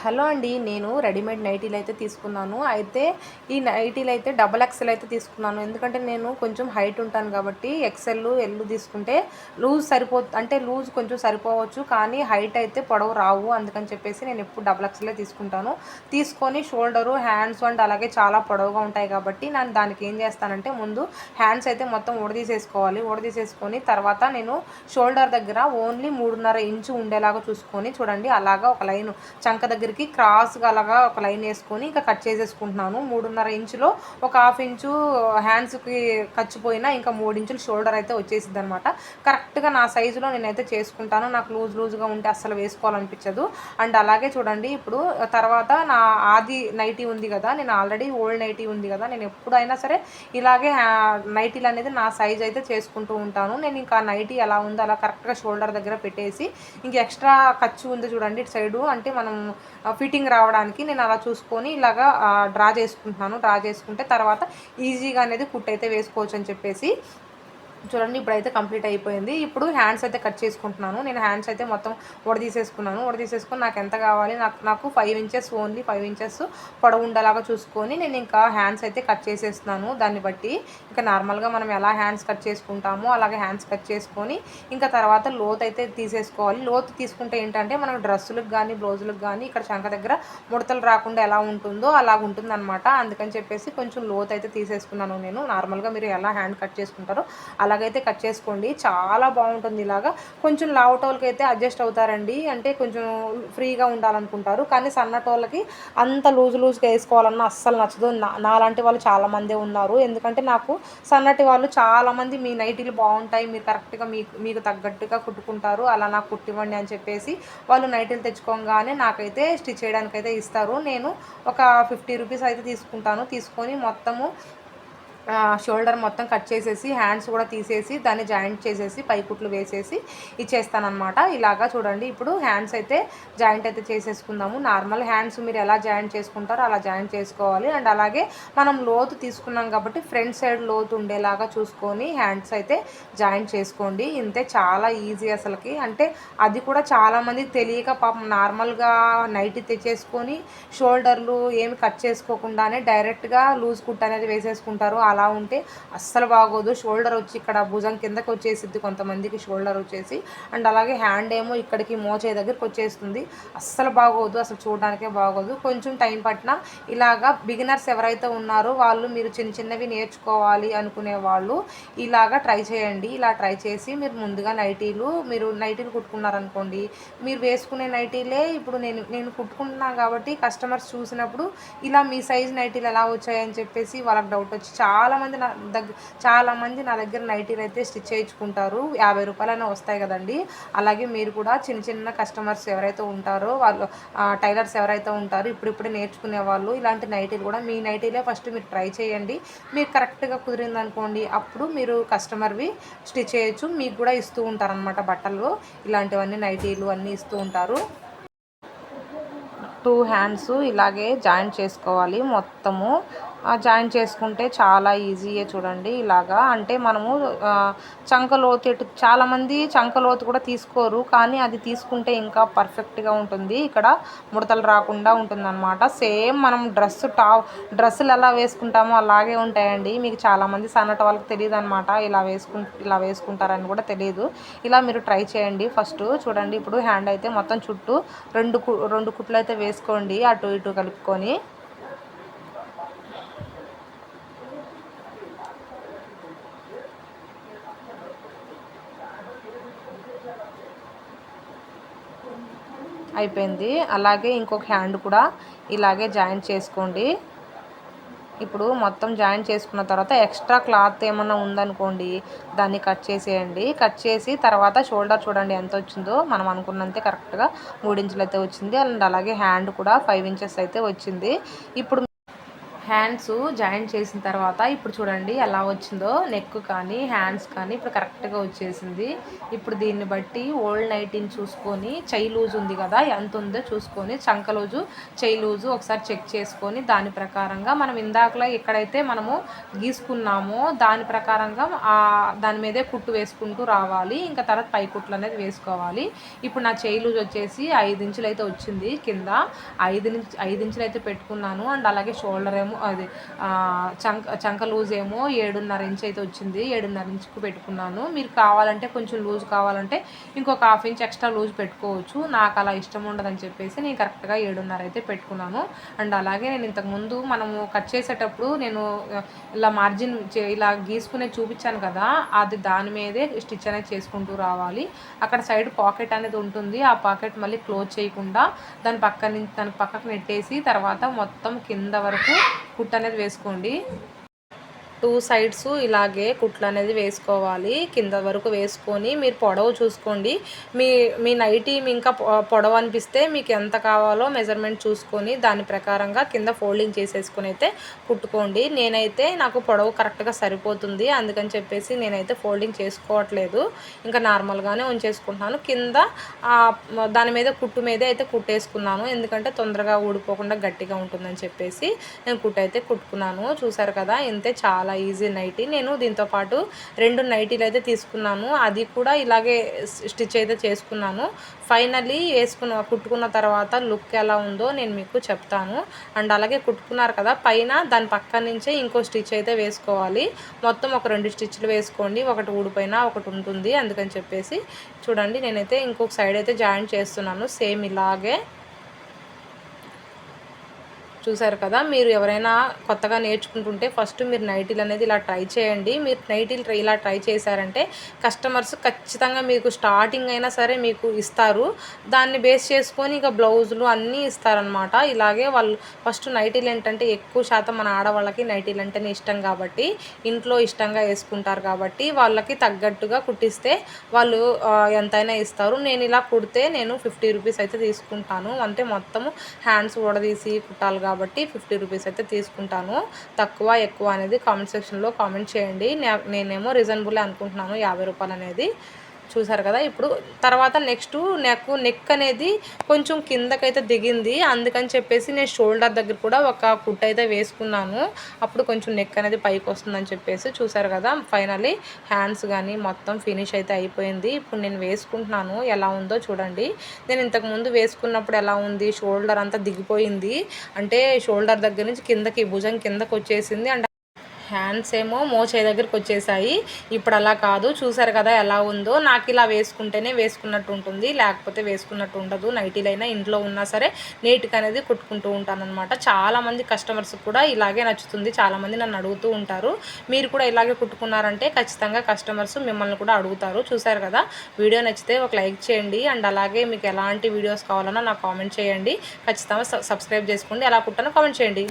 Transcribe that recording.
Hello అండి నేను readymade నైటీలు అయితే తీసుకున్నాను. అయితే ఈ నైటీలు అయితే డబల్ ఎక్సెల్ అయితే తీసుకున్నాను. ఎందుకంటే నేను కొంచెం హైట్ ఉంటాను కాబట్టి ఎక్సెల్ ఎల్లు తీసుకుంటే లూజ్ సరిపో అంటే లూజ్ కొంచెం సరిపోవచ్చు. కానీ హైట్ అయితే పొడవు రావు అందుకని చెప్పేసి నేను ఎప్పుడు డబల్ ఎక్సెలే తీసుకుంటాను. తీసుకొని షోల్డరు హ్యాండ్స్ అండ్ అలాగే చాలా పొడవుగా ఉంటాయి కాబట్టి నేను దానికి ఏం చేస్తానంటే ముందు హ్యాండ్స్ అయితే మొత్తం ఉడదీసేసుకోవాలి ఉడదీసేసుకొని తర్వాత నేను షోల్డర్ దగ్గర ఓన్లీ మూడున్నర ఇంచు ఉండేలాగా చూసుకొని చూడండి. అలాగా ఒక లైన్ చంక దగ్గర దగ్గరికి క్రాస్గా అలాగా ఒక లైన్ వేసుకొని ఇంకా కట్ చేసేసుకుంటున్నాను. మూడున్నర ఇంచులో ఒక హాఫ్ ఇంచు హ్యాండ్స్కి ఖర్చుపోయినా ఇంకా మూడు ఇంచులు షోల్డర్ అయితే వచ్చేసింది అనమాట కరెక్ట్గా నా సైజులో నేనైతే చేసుకుంటాను. నాకు లూజ్ లూజ్గా ఉంటే అస్సలు వేసుకోవాలనిపించదు. అండ్ అలాగే చూడండి ఇప్పుడు తర్వాత నా ఆది నైటీ ఉంది కదా నేను ఆల్రెడీ ఓల్డ్ నైటీ ఉంది కదా నేను ఎప్పుడైనా సరే ఇలాగే నైటీలు అనేది నా సైజ్ అయితే చేసుకుంటూ ఉంటాను. నేను ఇంకా నైటీ ఎలా ఉందో అలా కరెక్ట్గా షోల్డర్ దగ్గర పెట్టేసి ఇంక ఎక్స్ట్రా ఖర్చు ఉంది చూడండి ఇటు సైడు. అంటే మనం ఫిట్టింగ్ రావడానికి నేను అలా చూసుకొని ఇలాగా డ్రా చేసుకుంటున్నాను. డ్రా చేసుకుంటే తర్వాత ఈజీగా అనేది కుట్ అయితే వేసుకోవచ్చు అని చెప్పేసి చూడండి ఇప్పుడైతే కంప్లీట్ అయిపోయింది. ఇప్పుడు హ్యాండ్స్ అయితే కట్ చేసుకుంటున్నాను. నేను హ్యాండ్స్ అయితే మొత్తం ఉడదీసేసుకున్నాను తీసేసుకుని నాకు ఎంత కావాలి? నాకు నాకు five inches only five inches పొడవు ఉండేలాగా చూసుకొని నేను ఇంకా హ్యాండ్స్ అయితే కట్ చేసేస్తున్నాను దాన్ని బట్టి. ఇంకా నార్మల్గా మనం ఎలా హ్యాండ్స్ కట్ చేసుకుంటామో అలాగే హ్యాండ్స్ కట్ చేసుకొని ఇంకా తర్వాత లోత్ అయితే తీసేసుకోవాలి. లోతు తీసుకుంటే ఏంటంటే మనం డ్రెస్సులకు కానీ బ్లౌజులకు కానీ ఇక్కడ శంఖ దగ్గర ముడతలు రాకుండా ఎలా ఉంటుందో అలా ఉంటుంది అనమాట అందుకని చెప్పేసి కొంచెం లోత్ అయితే తీసేసుకున్నాను నేను. నార్మల్గా మీరు ఎలా హ్యాండ్ కట్ చేసుకుంటారో అలాగైతే కట్ చేసుకోండి. చాలా బాగుంటుంది ఇలాగా. కొంచెం లావటోళ్ళకి అయితే అడ్జస్ట్ అవుతారండి. అంటే కొంచెం ఫ్రీగా ఉండాలనుకుంటారు. కానీ సన్నటోళ్ళకి అంత లూజ్ లూజ్గా వేసుకోవాలన్నా అస్సలు నచ్చదు. నాలాంటి వాళ్ళు చాలామందే ఉన్నారు. ఎందుకంటే నాకు సన్నటి వాళ్ళు చాలామంది మీ నైటీలు బాగుంటాయి. మీరు కరెక్ట్గా మీకు మీకు తగ్గట్టుగా కుట్టుకుంటారు. అలా నాకు కుట్టివ్వండి అని చెప్పేసి వాళ్ళు నైటీలు తెచ్చుకోగానే నాకైతే స్టిచ్ చేయడానికి అయితే ఇస్తారు. నేను ఒక ఫిఫ్టీ రూపీస్ అయితే తీసుకుంటాను. తీసుకొని మొత్తము షోల్డర్ మొత్తం కట్ చేసేసి హ్యాండ్స్ కూడా తీసేసి దాన్ని జాయింట్ చేసేసి పైకుట్లు వేసేసి ఇచ్చేస్తానమాట ఇలాగా చూడండి ఇప్పుడు హ్యాండ్స్ అయితే జాయింట్ అయితే చేసేసుకుందాము. నార్మల్ హ్యాండ్స్ మీరు ఎలా జాయింట్ చేసుకుంటారో అలా జాయింట్ చేసుకోవాలి. అండ్ అలాగే మనం లోతు తీసుకున్నాం కాబట్టి ఫ్రంట్ సైడ్ లోతు ఉండేలాగా చూసుకొని హ్యాండ్స్ అయితే జాయింట్ చేసుకోండి. ఇంతే చాలా ఈజీ అసలుకి. అంటే అది కూడా చాలామంది తెలియక పాపం నార్మల్గా నైట్ తెచ్చేసుకొని షోల్డర్లు ఏమి కట్ చేసుకోకుండానే డైరెక్ట్గా లూజ్ కుట్ అనేది వేసేసుకుంటారు. అలా అలా ఉంటే అస్సలు బాగోదు. షోల్డర్ వచ్చి ఇక్కడ భుజం కిందకి వచ్చేసిద్ది కొంతమందికి షోల్డర్ వచ్చేసి. అండ్ అలాగే హ్యాండ్ ఏమో ఇక్కడికి మోచే దగ్గరికి వచ్చేస్తుంది. అస్సలు బాగోదు అసలు చూడడానికే బాగోదు. కొంచెం టైం పట్టిన ఇలాగా బిగినర్స్ ఎవరైతే ఉన్నారో వాళ్ళు మీరు చిన్న చిన్నవి నేర్చుకోవాలి అనుకునే వాళ్ళు ఇలాగా ట్రై చేయండి. ఇలా ట్రై చేసి మీరు ముందుగా నైటీలు మీరు నైటీలు కుట్టుకున్నారనుకోండి. మీరు వేసుకునే నైటీలే ఇప్పుడు నేను నేను కుట్టుకుంటున్నాను కాబట్టి కస్టమర్స్ చూసినప్పుడు ఇలా మీ సైజ్ నైటీలు ఎలా వచ్చాయని చెప్పేసి వాళ్ళకి డౌట్ వచ్చి చాలా చాలామంది నా దగ్గర చాలామంది నా దగ్గర నైటీలు అయితే స్టిచ్ చేయించుకుంటారు. యాభై రూపాయలైనా వస్తాయి కదండి. అలాగే మీరు కూడా చిన్న చిన్న కస్టమర్స్ ఎవరైతే ఉంటారో వాళ్ళు టైలర్స్ ఎవరైతే ఉంటారో ఇప్పుడిప్పుడే నేర్చుకునే వాళ్ళు ఇలాంటి నైటీలు కూడా మీ నైటీలే ఫస్ట్ మీరు ట్రై చేయండి. మీరు కరెక్ట్గా కుదిరింది అనుకోండి అప్పుడు మీరు కస్టమర్వి స్టిచ్ చేయొచ్చు. మీకు కూడా ఇస్తూ ఉంటారనమాట బట్టలు. ఇలాంటివన్నీ నైటీలు అన్నీ ఇస్తూ ఉంటారు. టూ హ్యాండ్స్ ఇలాగే జాయింట్ చేసుకోవాలి మొత్తము. జాయిన్ చేసుకుంటే చాలా ఈజీయే చూడండి ఇలాగా. అంటే మనము చంకలోతు చాలామంది చంకలోతు కూడా తీసుకోరు కానీ అది తీసుకుంటే ఇంకా పర్ఫెక్ట్గా ఉంటుంది. ఇక్కడ ముడతలు రాకుండా ఉంటుందన్నమాట. సేమ్ మనం డ్రెస్ టాప్ డ్రెస్సులు ఎలా వేసుకుంటామో అలాగే ఉంటాయండి. మీకు చాలామంది సన్నటి వాళ్ళకి తెలియదు అనమాట ఇలా వేసుకు ఇలా వేసుకుంటారని కూడా తెలియదు. ఇలా మీరు ట్రై చేయండి. ఫస్ట్ చూడండి. ఇప్పుడు హ్యాండ్ అయితే మొత్తం చుట్టూ రెండు రెండు కుట్లు అయితే వేసుకోండి. అటు ఇటు కలుపుకొని. అయిపోయింది. అలాగే ఇంకొక హ్యాండ్ కూడా ఇలాగే జాయింట్ చేసుకోండి. ఇప్పుడు మొత్తం జాయిన్ చేసుకున్న తర్వాత ఎక్స్ట్రా క్లాత్ ఏమన్నా ఉందనుకోండి దాన్ని కట్ చేసేయండి. కట్ చేసి తర్వాత షోల్డర్ చూడండి ఎంత వచ్చిందో. మనం అనుకున్నంతే కరెక్ట్గా మూడు ఇంచులు అయితే వచ్చింది. అండ్ అలాగే హ్యాండ్ కూడా ఫైవ్ ఇంచెస్ అయితే వచ్చింది. ఇప్పుడు హ్యాండ్స్ జాయింట్ చేసిన తర్వాత ఇప్పుడు చూడండి ఎలా వచ్చిందో నెక్ కానీ హ్యాండ్స్ కానీ ఇప్పుడు కరెక్ట్గా వచ్చేసింది. ఇప్పుడు దీన్ని బట్టి ఓల్డ్ నైటీని చూసుకొని చెయ్యి లూజ్ ఉంది కదా ఎంత ఉందో చూసుకొని చంక లూజు చెయ్యి లూజు ఒకసారి చెక్ చేసుకొని దాని ప్రకారంగా మనం ఇందాకలా ఎక్కడైతే మనము గీసుకున్నామో దాని ప్రకారంగా దాని మీదే కుట్టు వేసుకుంటూ రావాలి. ఇంకా తర్వాత పై కుట్లు అనేది వేసుకోవాలి. ఇప్పుడు నా చెయ్యి లూజ్ వచ్చేసి ఐదు ఇంచులు అయితే వచ్చింది కింద. ఐదు ఐదు ఇంచులు అయితే పెట్టుకున్నాను. అండ్ అలాగే షోల్డర్ ఏమో అది చంక చంక లూజ్ ఏమో ఏడున్నర ఇంచ్ అయితే వచ్చింది ఏడున్నర ఇంచుకు పెట్టుకున్నాను. మీరు కావాలంటే కొంచెం లూజ్ కావాలంటే ఇంకొక హాఫ్ ఇంచ్ ఎక్స్ట్రా లూజ్ పెట్టుకోవచ్చు. నాకు అలా ఇష్టం ఉండదని చెప్పేసి నేను కరెక్ట్గా ఏడున్నర అయితే పెట్టుకున్నాను. అండ్ అలాగే నేను ఇంతకుముందు మనము కట్ చేసేటప్పుడు నేను ఇలా మార్జిన్ ఇలా గీసుకునే చూపించాను కదా అది దాని మీదే స్టిచ్ అనేది చేసుకుంటూ రావాలి. అక్కడ సైడ్ పాకెట్ అనేది ఉంటుంది. ఆ పాకెట్ మళ్ళీ క్లోజ్ చేయకుండా దాని పక్క నుంచి దాని పక్కకు నెట్టేసి తర్వాత మొత్తం కింద వరకు కుట్ అనేది వేసుకోండి. టూ సైడ్స్ ఇలాగే కుట్లు అనేది వేసుకోవాలి. కింద వరకు వేసుకొని మీరు పొడవు చూసుకోండి. మీ మీ నైటీ ఇంకా పొడవు అనిపిస్తే మీకు ఎంత కావాలో మెజర్మెంట్ చూసుకొని దాని ప్రకారంగా కింద ఫోల్డింగ్ చేసేసుకొని అయితే కుట్టుకోండి. నేనైతే నాకు పొడవు కరెక్ట్గా సరిపోతుంది. అందుకని చెప్పేసి నేనైతే ఫోల్డింగ్ చేసుకోవట్లేదు. ఇంకా నార్మల్గానే ఉంచేసుకుంటున్నాను. కింద దాని మీద కుట్టు మీదే అయితే కుట్టేసుకున్నాను. ఎందుకంటే తొందరగా ఊడిపోకుండా గట్టిగా ఉంటుందని చెప్పేసి నేను కుట్టు అయితే కుట్టుకున్నాను. చూసారు కదా ఇంతే చాలా చాలా ఈజీ నైటీ. నేను దీంతో పాటు రెండు నైటీలు అయితే తీసుకున్నాను. అది కూడా ఇలాగే స్టిచ్ అయితే చేసుకున్నాను. ఫైనలీ వేసుకున్న కుట్టుకున్న తర్వాత లుక్ ఎలా ఉందో నేను మీకు చెప్తాను. అండ్ అలాగే కుట్టుకున్నారు కదా పైన దాని పక్క నుంచే ఇంకో స్టిచ్ అయితే వేసుకోవాలి. మొత్తం ఒక రెండు స్టిచ్లు వేసుకోండి. ఒకటి ఊడిపోయిన ఒకటి ఉంటుంది అందుకని చెప్పేసి. చూడండి నేనైతే ఇంకొక సైడ్ అయితే జాయిన్ చేస్తున్నాను. సేమ్ ఇలాగే. చూసారు కదా మీరు ఎవరైనా కొత్తగా నేర్చుకుంటుంటే ఫస్ట్ మీరు నైటీలు అనేది ఇలా ట్రై చేయండి. మీరు నైటీలు ఇలా ట్రై చేశారంటే కస్టమర్స్ ఖచ్చితంగా మీకు స్టార్టింగ్ అయినా సరే మీకు ఇస్తారు. దాన్ని బేస్ చేసుకొని ఇక బ్లౌజులు అన్నీ ఇస్తారనమాట ఇలాగే వాళ్ళు ఫస్ట్ నైటీలు ఏంటంటే ఎక్కువ శాతం మన ఆడవాళ్ళకి నైటీలు అంటేనే ఇష్టం కాబట్టి ఇంట్లో ఇష్టంగా వేసుకుంటారు కాబట్టి వాళ్ళకి తగ్గట్టుగా కుట్టిస్తే వాళ్ళు ఎంతైనా ఇస్తారు. నేను ఇలా కుడితే నేను ఫిఫ్టీ రూపీస్ అయితే తీసుకుంటాను. అంటే మొత్తము హ్యాండ్స్ ఊడదీసి కుట్టాలి కాబట్టి ఫిఫ్టీ రూపీస్ అయితే తీసుకుంటాను. తక్కువ ఎక్కువ అనేది కామెంట్ సెక్షన్లో కామెంట్ చేయండి. నేనేమో రీజనబుల్ అనుకుంటున్నాను యాభై రూపాయలు అనేది చూసారు కదా ఇప్పుడు తర్వాత నెక్స్ట్ నెక్ నెక్ అనేది కొంచెం కిందకైతే దిగింది. అందుకని చెప్పేసి నేను షోల్డర్ దగ్గర కూడా ఒక కుట్ అయితే వేసుకున్నాను. అప్పుడు కొంచెం నెక్ అనేది పైకి వస్తుందని చెప్పేసి చూసారు కదా ఫైనలీ హ్యాండ్స్ కానీ మొత్తం ఫినిష్ అయితే అయిపోయింది. ఇప్పుడు నేను వేసుకుంటున్నాను. ఎలా ఉందో చూడండి. నేను ఇంతకుముందు వేసుకున్నప్పుడు ఎలా ఉంది? షోల్డర్ అంతా దిగిపోయింది. అంటే షోల్డర్ దగ్గర నుంచి కిందకి భుజం కిందకి వచ్చేసింది అండ్ హ్యాండ్స్ ఏమో మోచే దగ్గరికి వచ్చేసాయి. ఇప్పుడు అలా కాదు. చూసారు కదా ఎలా ఉందో. నాకు ఇలా వేసుకుంటేనే వేసుకున్నట్టు ఉంటుంది. లేకపోతే వేసుకున్నట్టు ఉండదు. నైటీలైనా ఇంట్లో ఉన్నా సరే నీట్గా అనేది కుట్టుకుంటూ ఉంటాను అనమాట చాలామంది కస్టమర్స్ కూడా ఇలాగే నచ్చుతుంది. చాలామంది నన్ను అడుగుతూ ఉంటారు. మీరు కూడా ఇలాగే కుట్టుకున్నారంటే ఖచ్చితంగా కస్టమర్స్ మిమ్మల్ని కూడా అడుగుతారు. చూసారు కదా? వీడియో నచ్చితే ఒక లైక్ చేయండి. అండ్ అలాగే మీకు ఎలాంటి వీడియోస్ కావాలన్నా నాకు కామెంట్ చేయండి. ఖచ్చితంగా సబ్స్క్రైబ్ చేసుకోండి. ఎలా కుట్టానో కామెంట్ చేయండి.